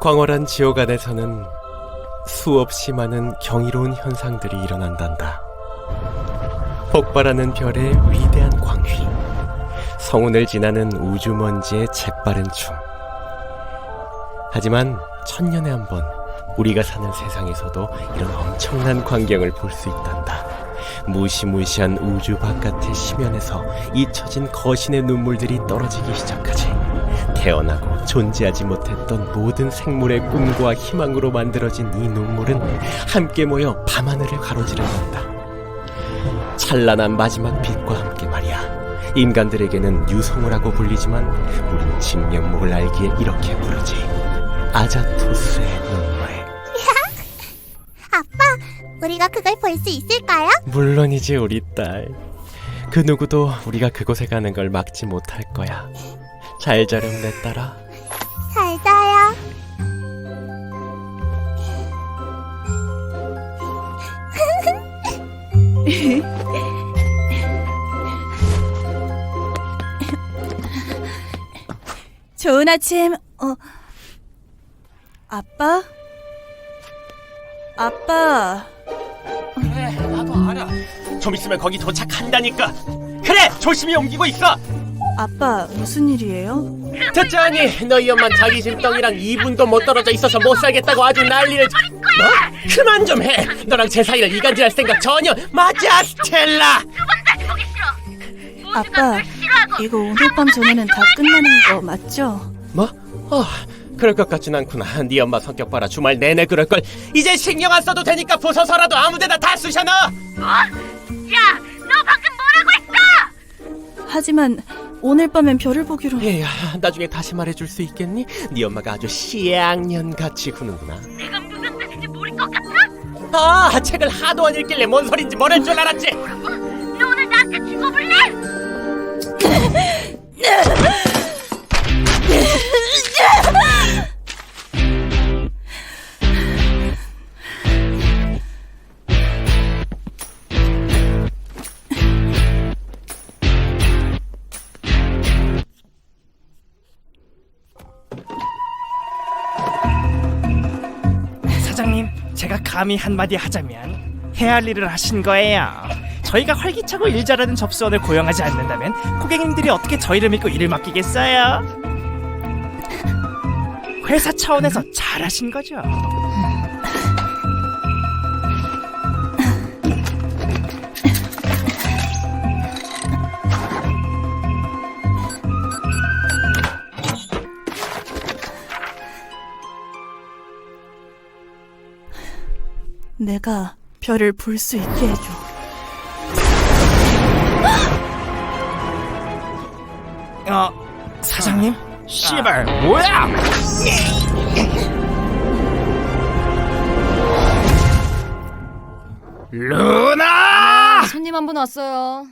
광활한 지옥 안에서는 수없이 많은 경이로운 현상들이 일어난단다. 폭발하는 별의 위대한 광휘, 성운을 지나는 우주먼지의 재빠른 춤. 하지만 천년에 한 번 우리가 사는 세상에서도 이런 엄청난 광경을 볼 수 있단다. 무시무시한 우주 바깥의 심연에서 잊혀진 거신의 눈물들이 떨어지기 시작하지. 태어나고 존재하지 못했던 모든 생물의 꿈과 희망으로 만들어진 이 눈물은 함께 모여 밤하늘을 가로지른다. 찬란한 마지막 빛과 함께 말이야. 인간들에게는 유성우라고 불리지만 우린 진면목을 알기에 이렇게 부르지. 아자토스의 눈물. 아빠, 우리가 그걸 볼 수 있을까요? 물론이지 우리 딸. 그 누구도 우리가 그곳에 가는 걸 막지 못할 거야. 잘 자렴 내 딸아. 잘 자요. 좋은 아침. 어. 아빠? 아빠. 그래 나도 알아. 좀 있으면 거기 도착한다니까. 그래 조심히 옮기고 있어. 아빠 무슨 일이에요? 듣자니 너희 엄만 자기 짐덩이랑 2분도 못 떨어져 있어서 못 살겠다고 아주 난리를 쳐- 뭐? 그만 좀 해. 너랑 제 사이를 이간질할 생각 전혀 맞아 스텔라. 아빠 이거 오늘 밤 전에는 다 끝나는 거 맞죠? 뭐? 어, 그럴 것 같진 않구나. 네 엄마 성격 봐라. 주말 내내 그럴 걸. 이제 신경 안 써도 되니까 부서서라도 아무데나 다 쑤셔 넣어. 하지만 오늘 밤엔 별을 보기로 얘야, 나중에 다시 말해줄 수 있겠니? 네 엄마가 아주 시학년 같이 구는구나. 내가 무슨 뜻인지 모를 것 같아? 아, 책을 하도 안 읽길래 뭔 소린지 모를 줄 알았지. 너 오늘 나한테 죽어볼래? 감히 한마디 하자면 해야 할 일을 하신 거예요. 저희가 활기차고 일 잘하는 접수원을 고용하지 않는다면 고객님들이 어떻게 저희를 믿고 일을 맡기겠어요? 회사 차원에서 잘하신 거죠. 내가 별을 볼 수 있게 해줘. 어, 사장님? 씨발, 뭐야? 루나! 손님 한 분 왔어요.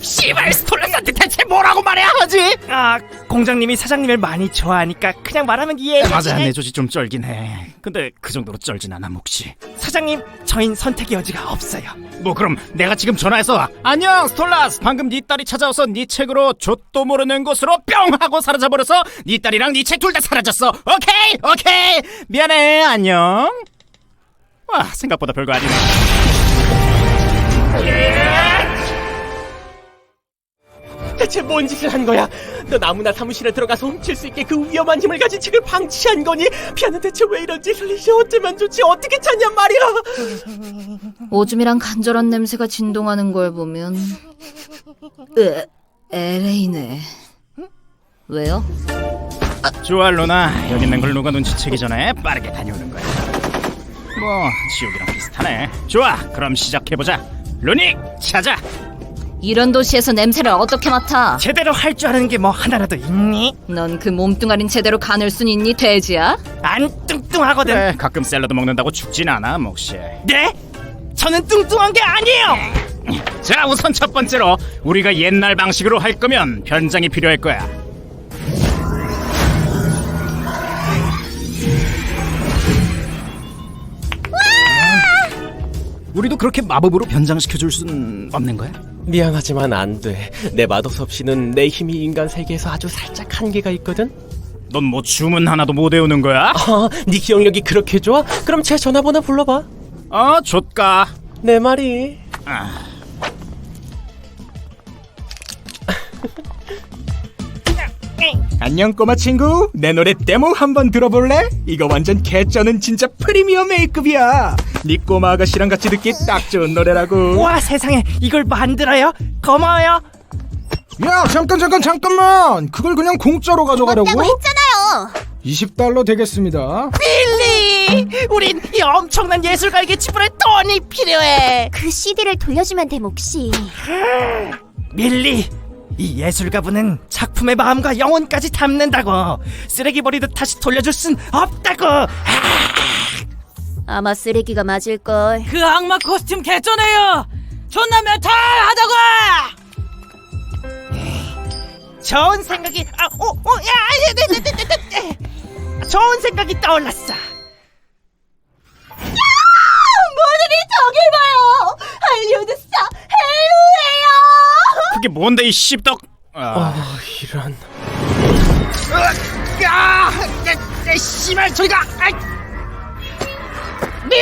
씨발 스톨레스한테 대체 뭐라고 말해야 하지? 아 공장님이 사장님을 많이 좋아하니까 그냥 말하면 이해해 맞아 내 조지 좀 쩔긴 해. 근데 그 정도로 쩔진 않아 몫이 사장님 저흰 선택의 여지가 없어요. 뭐 그럼 내가 지금 전화해서 안녕 스톨라스! 방금 네 딸이 찾아와서 네 책으로 좆도 모르는 곳으로 뿅! 하고 사라져버려서 네 딸이랑 네 책 둘 다 사라졌어. 오케이 오케이! 미안해 안녕. 와 생각보다 별거 아니네 대체 뭔 짓을 한 거야? 너 아무나 사무실에 들어가서 훔칠 수 있게 그 위험한 힘을 가진 책을 방치한 거니? 피아는 대체 왜 이런 짓을 이제 어쩌면 좋지? 어떻게 찾냔 말이야? 오줌이랑 간절한 냄새가 진동하는 걸 보면 으, LA네. 왜요? 좋아 루나 여기 있는 걸 누가 눈치채기 전에 빠르게 다녀오는 거야 뭐 지옥이랑 비슷하네 좋아 그럼 시작해보자 루니 찾아 이런 도시에서 냄새를 어떻게 맡아? 제대로 할 줄 아는 게 뭐 하나라도 있니? 넌 그 몸뚱아린 제대로 가눌 순 있니, 돼지야? 안 뚱뚱하거든 그래 가끔 샐러드 먹는다고 죽진 않아 몫이 네? 저는 뚱뚱한 게 아니에요 자 우선 첫 번째로 우리가 옛날 방식으로 할 거면 변장이 필요할 거야 우리도 그렇게 마법으로 변장시켜 줄 수는 없는 거야? 미안하지만 안 돼. 내 없이는 내 힘이 인간 세계에서 아주 살짝 한계가 있거든. 넌 뭐 주문 하나도 못 외우는 거야? 아, 네 기억력이 그렇게 좋아? 그럼 제 전화번호 불러봐. 어, 좆가. 내 말이. 안녕 꼬마 친구 내 노래 데모 한번 들어볼래? 이거 완전 개쩌는 진짜 프리미엄 A급이야 네 꼬마 아가씨랑 같이 듣기 딱 좋은 노래라고 와 세상에 이걸 만들어요? 고마워요. 야 잠깐 잠깐 잠깐만 그걸 그냥 공짜로 가져가려고? 했잖아요. 20달러 되겠습니다 빌리, 우린 이 엄청난 예술가에게 지불할 돈이 필요해. 그 CD를 돌려주면 돼, 몫이. 밀리, 이 예술가분은 작품의 마음과 영혼까지 담는다고. 쓰레기 버리듯 다시 돌려줄 순 없다고. 아 마 쓰레기가 맞을걸. 그 악마 코스튬 개쩌네요. 존나 메탈하다고. 좋은 생각이, 아, 오, 오, 야, 네, 네, 네, 네, 네, 네. 좋은 생각이 떠올랐어. 모두들 저길 봐요. 할리우드 스타 헬로예요. 그게 뭔데 이 씹덕? 아, 아, 이런. 야, 야, 씨발 저리가. 아 이.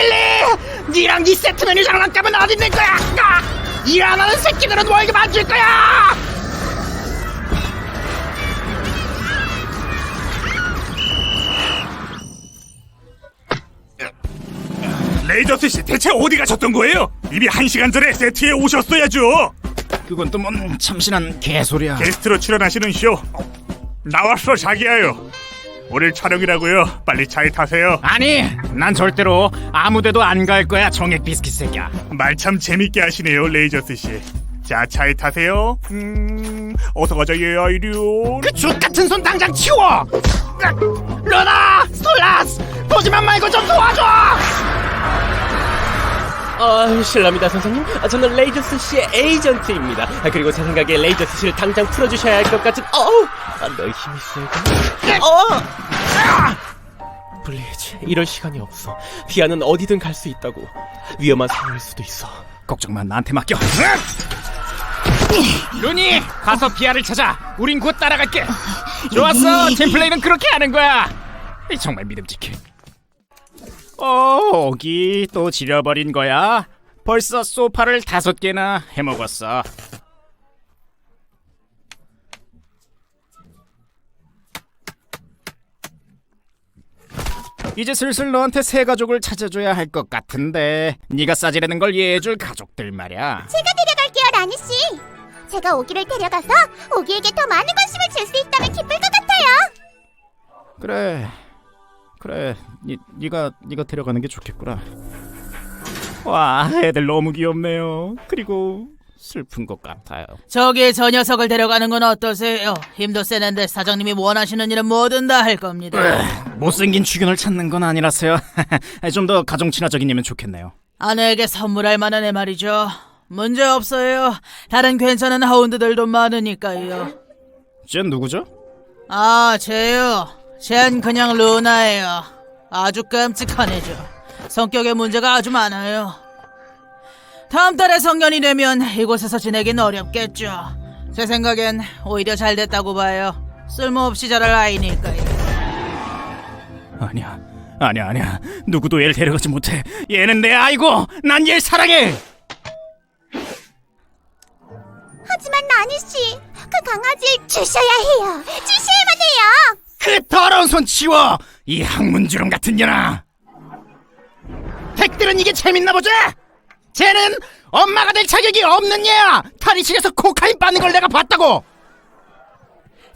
밀리, 니랑 네 세트 메뉴 장난감은 어디 있는 거야? 아, 일안 하는 새끼들은 월급 안 줄 거야. 레이저스 씨 대체 어디 가셨던 거예요? 이미 한 시간 전에 세트에 오셨어야죠. 그건 또 뭔 참신한 개소리야. 게스트로 출연하시는 쇼 나왔어 자기야요. 오늘 촬영이라고요. 빨리 차에 타세요. 아니, 난 절대로 아무데도 안 갈 거야, 정액 비스킷 새끼야. 말 참 재밌게 하시네요, 레이저스 씨. 자, 차에 타세요. 음, 어서 가자, 예, 아이리온. 그족 같은 손 당장 치워! 러나! 스톨라스! 보지만 말고 좀 도와줘! 아, 실례합니다, 선생님. 아, 저는 레이저스 씨의 에이전트입니다. 아, 그리고 제 생각에 레이저스 씨를 당장 풀어주셔야 할 것 같은, 어우! 아, 너의 힘이 세고. 어! 블리즈, 이럴 시간이 없어. 비아는 어디든 갈 수 있다고. 위험한 상황일 수도 있어. 걱정 마, 나한테 맡겨. 루니, 가서 비아를 찾아. 우린 곧 따라갈게. 좋았어, 팀플레이는 그렇게 하는 거야. 이, 정말 믿음직해. 어, 오기 또 지려버린 거야. 벌써 소파를 다섯 개나 해먹었어. 이제 슬슬 너한테 새 가족을 찾아줘야 할 것 같은데 네가 싸지려는 걸 이해해줄 가족들 말이야 제가 데려갈게요, 라니 씨. 제가 오기를 데려가서 오기에게 더 많은 관심을 줄 수 있다면 기쁠 것 같아요. 그래 그래 니, 네가 네가 데려가는 게 좋겠구나 와 애들 너무 귀엽네요 그리고 슬픈 것 같아요 저기 저 녀석을 데려가는 건 어떠세요? 힘도 세는데 사장님이 원하시는 일은 뭐든 다 할 겁니다. 못생긴 주균을 찾는 건 아니라서요 좀 더 가정 친화적이면 좋겠네요 아내에게 선물할 만한 애 말이죠. 문제 없어요. 다른 괜찮은 하운드들도 많으니까요. 쟤 누구죠? 아, 쟤요. 쟤는 그냥 루나예요. 아주 끔찍한 애죠. 성격에 문제가 아주 많아요. 다음 달에 성년이 되면 이곳에서 지내긴 어렵겠죠. 제 생각엔 오히려 잘 됐다고 봐요. 쓸모없이 자랄 아이니까요. 아니야 아니야 아니야 누구도 얘를 데려가지 못해 얘는 내 아이고 난 얘를 사랑해 하지만 라니 씨, 그 강아지를 주셔야 해요. 주셔야만 해요. 그 더러운 손 치워! 이 학문주름 같은 년아! 댁들은 이게 재밌나 보자! 쟤는 엄마가 될 자격이 없는 얘야! 탈의실에서 코카인 빠는 걸 내가 봤다고!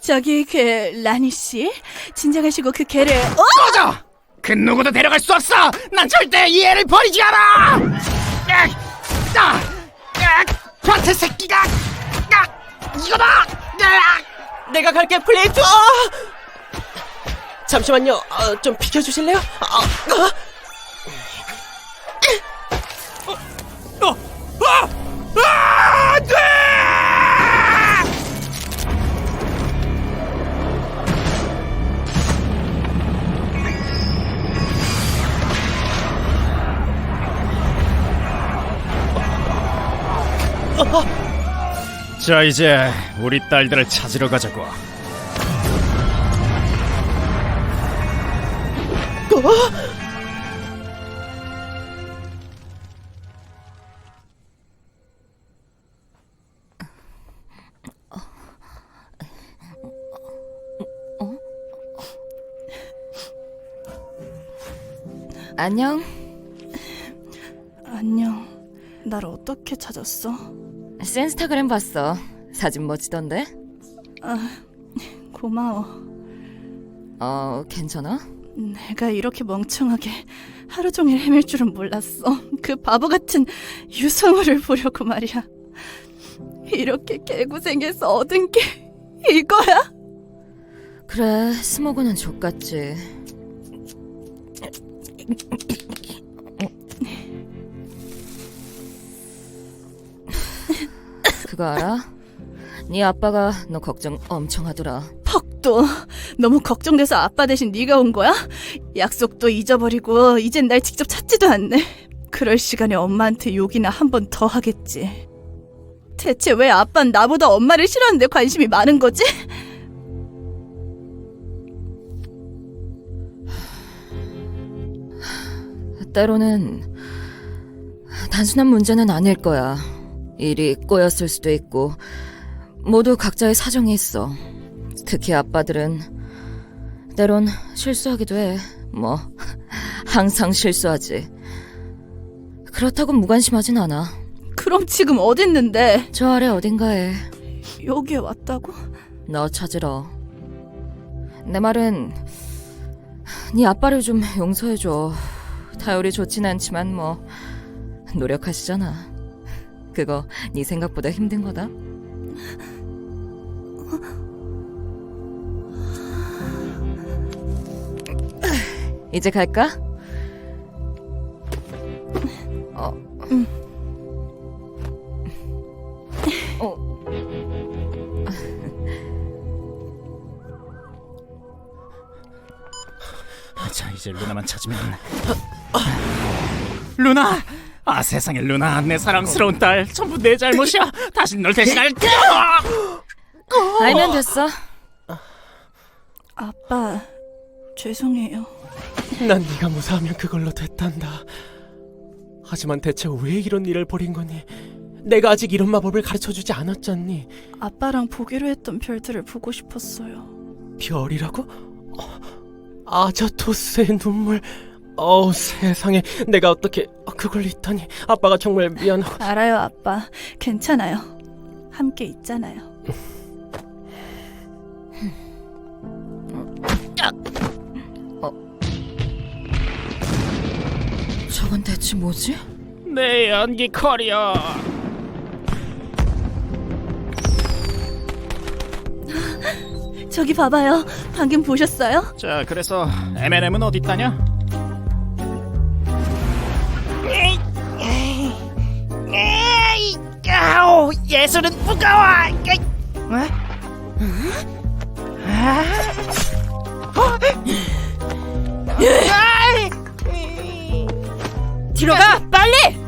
저기 그 라니 씨 진정하시고 그 개를 꺼져! 그 누구도 데려갈 수 없어! 난 절대 이 애를 버리지 않아! 야! 야! 야! 변태 새끼가! 야! 이거 봐! 야! 내가 갈게, 플레이트! 아! 잠시만요. 어, 좀 비켜주실래요? 아, 아! 아! 안 돼! 자 이제 우리 딸들을 찾으러 가자고 안녕. 안녕. 날 어떻게 찾았어? 센스타그램 봤어. 사진 멋지던데? 고마워. 어, 괜찮아? 내가 이렇게 멍청하게 하루 종일 헤맬 줄은 몰랐어. 그 바보 같은 유성우를 보려고 말이야. 이렇게 개고생해서 얻은 게 이거야? 그래, 스모그는 족같지. 그거 알아? 네 아빠가 너 걱정 엄청 하더라. 퍽도 너무 걱정돼서 아빠 대신 네가 온 거야? 약속도 잊어버리고 이젠 날 직접 찾지도 않네. 그럴 시간에 엄마한테 욕이나 한 번 더 하겠지. 대체 왜 아빠는 나보다 엄마를 싫어하는데 관심이 많은 거지? 때로는 단순한 문제는 아닐 거야. 일이 꼬였을 수도 있고 모두 각자의 사정이 있어. 특히 아빠들은 때론 실수하기도 해. 뭐 항상 실수하지. 그렇다고 무관심하진 않아. 그럼 지금 어딨는데? 저 아래 어딘가에 여기에 왔다고? 너 찾으러. 내 말은 네 아빠를 좀 용서해줘. 타율이 좋진 않지만 뭐 노력하시잖아. 그거 네 생각보다 힘든 거다. 이제 갈까? 어. 어. 자 이제 루나만 찾으면 루나 아 세상에 루나 내 사랑스러운 딸 전부 내 잘못이야 다시 널 대신할게 알면 됐어. 아빠, 죄송해요. 난 네가 무사하면 그걸로 됐단다. 하지만 대체 왜 이런 일을 벌인 거니? 내가 아직 이런 마법을 가르쳐주지 않았잖니. 아빠랑 보기로 했던 별들을 보고 싶었어요. 별이라고? 어, 아자토스의 눈물. 어 세상에 내가 어떻게 그걸 잊다니 아빠가 정말 미안하고 알아요, 아빠. 괜찮아요. 함께 있잖아요. 저건 대체 뭐지? 내 연기 커리어 저기 봐봐요. 방금 보셨어요? 자 그래서 M&M은 어디 있다냐 아우 예술은 무거워. 어? 들어가, 빨리!